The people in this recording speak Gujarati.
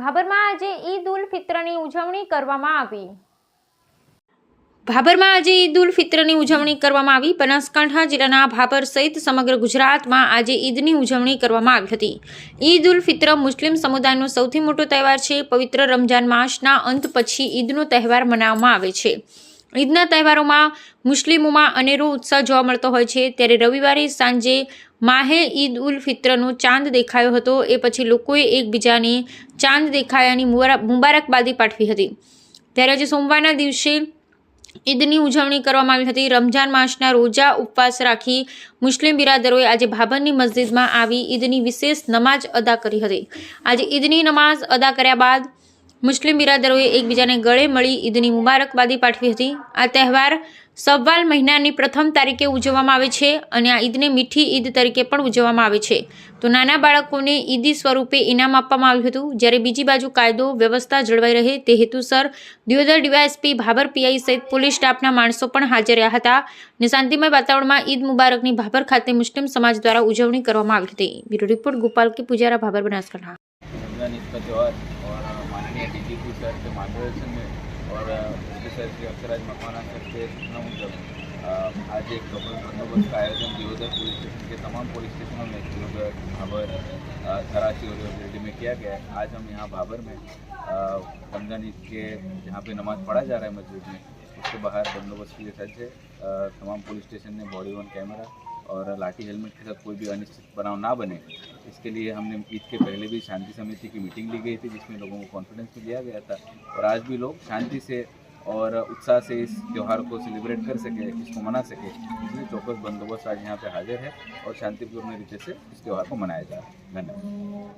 ભાબરમાં આજે ઈદ ઉલ ફિત્રની ઉજવણી કરવામાં આવી. ભાભરમાં આજે ઈદ ઉલ ફિત્રની ઉજવણી કરવામાં આવી. બનાસકાંઠા જિલ્લાના ભાભર સહિત સમગ્ર ગુજરાતમાં આજે ઈદની ઉજવણી કરવામાં આવી હતી. ઈદ ઉલ ફિત્ર મુસ્લિમ સમુદાયનો સૌથી મોટો તહેવાર છે. પવિત્ર રમજાન માસના અંત પછી ઈદનો તહેવાર મનાવવામાં આવે છે. ઈદના તહેવારોમાં મુસ્લિમોમાં અનેરો ઉત્સાહ જોવા મળતો હોય છે. ત્યારે રવિવારે સાંજે માહે ઈદ ઉલ ફિત્રનો ચાંદ દેખાયો હતો. એ પછી લોકોએ એકબીજાને ચાંદ દેખાયાની મુબારક- મુબારકબાદી પાઠવી હતી. ત્યારે આજે સોમવારના દિવસે ઈદની ઉજવણી કરવામાં આવી હતી. રમઝાન માસના રોજા ઉપવાસ રાખી મુસ્લિમ બિરાદરોએ આજે ભાભરની મસ્જિદમાં આવી ઈદની વિશેષ નમાજ અદા કરી હતી. આજે ઈદની નમાઝ અદા કર્યા બાદ મુસ્લિમ બિરાદરોએ એકબીજાને ગળે મળી ઈદની મુબારકબાદી પાઠવી હતી. આ તહેવાર સવાલ મહિનાની પ્રથમ તારીખે ઉજવવામાં આવે છે અને આ ઈદને મીઠી ઈદ તરીકે પણ ઉજવવામાં આવે છે. તો નાના બાળકોને ઈદી સ્વરૂપે ઇનામ આપવામાં આવ્યું હતું. જ્યારે બીજી બાજુ કાયદો, વ્યવસ્થા જળવાઈ રહે તે હેતુસર દિયોદર ડીવાયએસપી ભાભર પીઆઈ સહિત પોલીસ સ્ટાફના માણસો પણ હાજર રહ્યા હતા અને શાંતિમય વાતાવરણમાં ઈદ મુબારકની ભાભર ખાતે મુસ્લિમ સમાજ દ્વારા ઉજવણી કરવામાં આવી હતી. બ્યુરો રિપોર્ટ ગોપાલ કે પૂજારા ભાભર બનાસકાંઠા. माननीय डीजीपी सर के मार्गदर्शन में और एसपी सर के अक्षराज मकवाना सर के सूचना मुजब आज एक चौकस बंदोबस्त का आयोजन दियोदर पुलिस स्टेशन के तमाम पुलिस स्टेशनों में दियोदर भाबर कराची और रेडी में किया गया है। आज हम यहाँ भाबर में रमज़ान ईद के जहाँ पे नमाज़ पढ़ा जा रहा है मस्जिद में, उसके बाहर बंदोबस्त के लिए सज्ज है तमाम पुलिस स्टेशन ने बॉडी वन कैमरा और लाठी हेलमेट के साथ कोई भी अनिश्चित बनाव ना बने। इसके लिए हमने ईद के पहले भी शांति समिति की मीटिंग ली गई थी, जिसमें लोगों को कॉन्फिडेंस भी दिया गया था। और आज भी लोग शांति से और उत्साह से इस त्यौहार को सेलिब्रेट कर सके, इसको मना सके। इसलिए चौकस बंदोबस्त आज यहाँ पे हाजिर है और शांतिपूर्ण रीते से इस त्यौहार को मनाया जा रहा है। धन्यवाद।